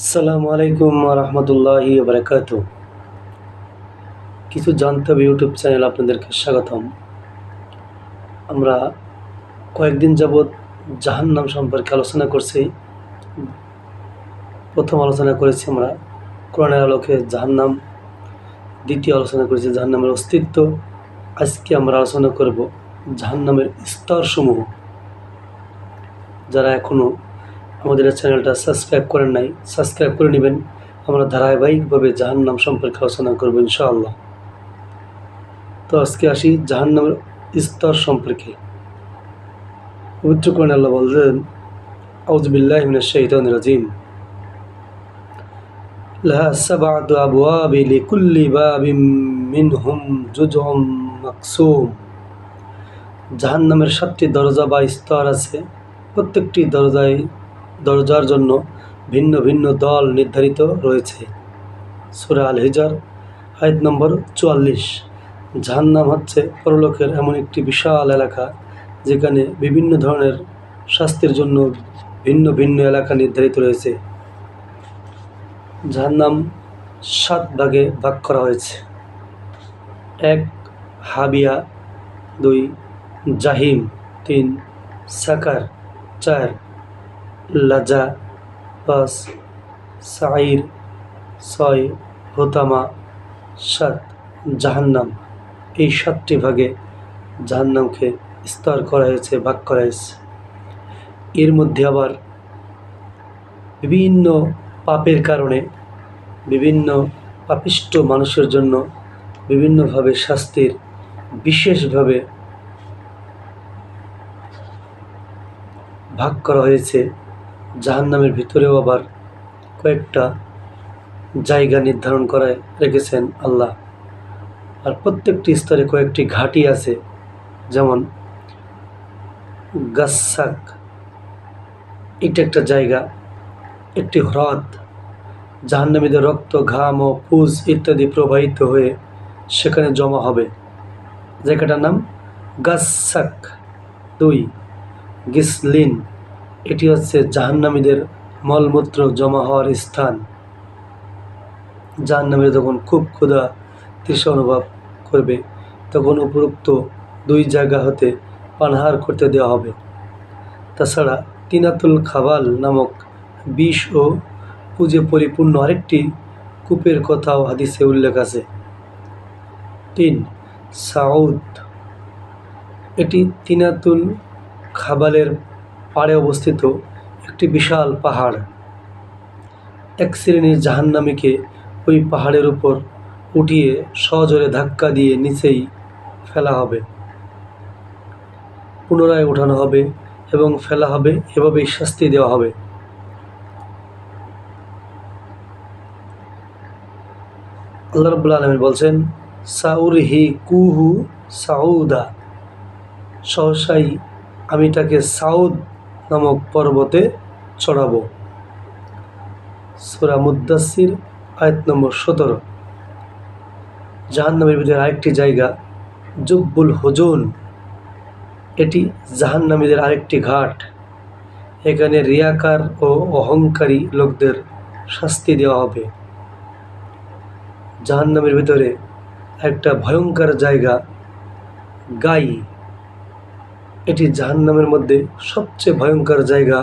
আসসালামু আলাইকুম রহমতুল্লাহি বারকাত কিছু জানতে হবে ইউটিউব চ্যানেল আপনাদেরকে স্বাগতম। আমরা কয়েকদিন যাবৎ জাহান্নাম সম্পর্কে আলোচনা করছি। প্রথম আলোচনা করেছি আমরা কোরআনের আলোকে জাহান্নাম, দ্বিতীয় আলোচনা করেছি জাহান্নামের অস্তিত্ব। আজকে আমরা আলোচনা করব জাহান্নামের স্তরসমূহ। যারা এখনও আমাদের এই চ্যানেলটা সাবস্ক্রাইব করেন নাই সাবস্ক্রাইব করে নেবেন আমরা ধারাবাহিকভাবে জাহান্নাম সম্পর্কে আলোচনা করবো ইনশাআল্লাহ তো আজকে আসি জাহান্নামের স্তর সম্পর্কে পবিত্র কোরআন আল্লাহ বললেন আউজবিল্লাহ মিনাশ শাইতানির রাজিম لها سبعة أبواب لكل باب منهم جزء مقسوم জাহান্নামের সাতটি দরজা বা স্তর আছে প্রত্যেকটি দরজায় দরজার জন্য ভিন্ন ভিন্ন দল নির্ধারিত রয়েছে। সুরা আল হিজার আয়াত নম্বর চুয়াল্লিশ। জাহান্নাম হচ্ছে পরলোকের এমন একটি বিশাল এলাকা, যেখানে বিভিন্ন ধরনের শাস্তির জন্য ভিন্ন ভিন্ন এলাকা নির্ধারিত রয়েছে। জাহান্নাম সাত ভাগে ভাগ করা হয়েছে। এক, হাবিয়া, দুই, জাহিম, তিন, সাকার, চার লাজা পাঁচ সাইর ছয়, হোতামা, সাত, জাহান্নাম। এই সাতটি ভাগে জাহান্নামকে স্তর করা হয়েছে, ভাগ করা হয়েছে। এর মধ্যে আবার বিভিন্ন পাপের কারণে বিভিন্ন পাপিষ্ট মানুষের জন্য বিভিন্নভাবে শাস্তির বিশেষভাবে ভাগ করা হয়েছে। জাহান্নামের ভিতরেও আবার কয়েকটা জায়গা নির্ধারণ করে রেখেছেন আল্লাহ। আর প্রত্যেকটি স্তরে কয়েকটি ঘাঁটি আছে, যেমন গাসাক। এটা একটা জায়গা, একটি হ্রদ। জাহান্নামীদের রক্ত, ঘাম ও পুজ ইত্যাদি প্রবাহিত হয়ে সেখানে জমা হবে। জায়গাটার নাম গাসাক। দুই, গিসলিন। এটি হচ্ছে জাহান্নামীদের মলমূত্র জমা হওয়ার স্থান। জাহান্নামীরা যখন খুব ক্ষুধা তৃষা অনুভব করবে, তখন উপরোক্ত দুই জায়গা হতে পানহার করতে দেওয়া হবে। তাছাড়া তিনাতুল খাবাল নামক বিষ ও পুজে পরিপূর্ণ আরেকটি কূপের কথাও হাদিসে উল্লেখ আছে। তিন, সাউদ। এটি তিনাতুল খাবালের পাড়ে অবস্থিত একটি বিশাল পাহাড়। এক শ্রেণির জাহান্নামীকে ওই পাহাড়ের উপর উঠিয়ে সজোরে ধাক্কা দিয়ে নিচেই ফেলা হবে। পুনরায় ওঠানো হবে এবং ফেলা হবে, এভাবেই শাস্তি দেওয়া হবে। আল্লাহ রবুল্লা আলমী বলছেন সাউরহি কুহু সাউদা। সহসাই আমি তাকে সাউদ নামক পর্বতে চড়াবো সুরা মুদাসির আয়াত নম্বর সতেরো। জাহান্নামের ভিতরে আরেকটি জায়গা, জব্বুল হজুন। এটি জাহান্নামীদের আরেকটি ঘাট। এখানে রিয়াকার ও অহংকারী লোকদের শাস্তি দেওয়া হবে। জাহান্নামের ভিতরে একটা ভয়ঙ্কর জায়গা, গাই। এটি জাহান্নামের মধ্যে সবচেয়ে ভয়ঙ্কর জায়গা,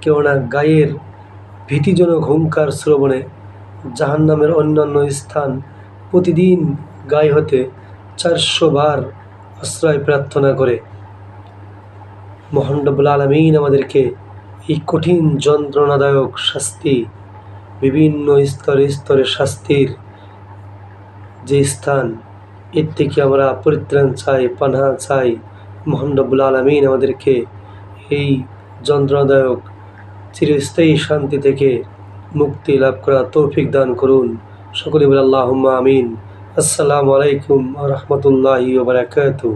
কেননা গায়ের ভীতিজনক হুঙ্কার শ্রবণে জাহান্নামের অন্যান্য স্থান প্রতিদিন গায়ে হতে চারশো বার আশ্রয় প্রার্থনা করে। মোহাম্মবুল আলমিন আমাদেরকে এই কঠিন যন্ত্রণাদায়ক শাস্তি, বিভিন্ন স্তরে স্তরে শাস্তির যে স্থান, এর থেকে আমরা পরিত্রাণ চাই, পানহা চাই মোহাম্মবুল আলমিন আমাদেরকে এই যন্ত্রণাদায়ক, চিরস্থায়ী শান্তি থেকে মুক্তি লাভ করা তৌফিক দান করুন। সকলে বলে আল্লাহ আমিন। আসসালামু আলাইকুম রহমতুল্লাহি বারাকাতুহ।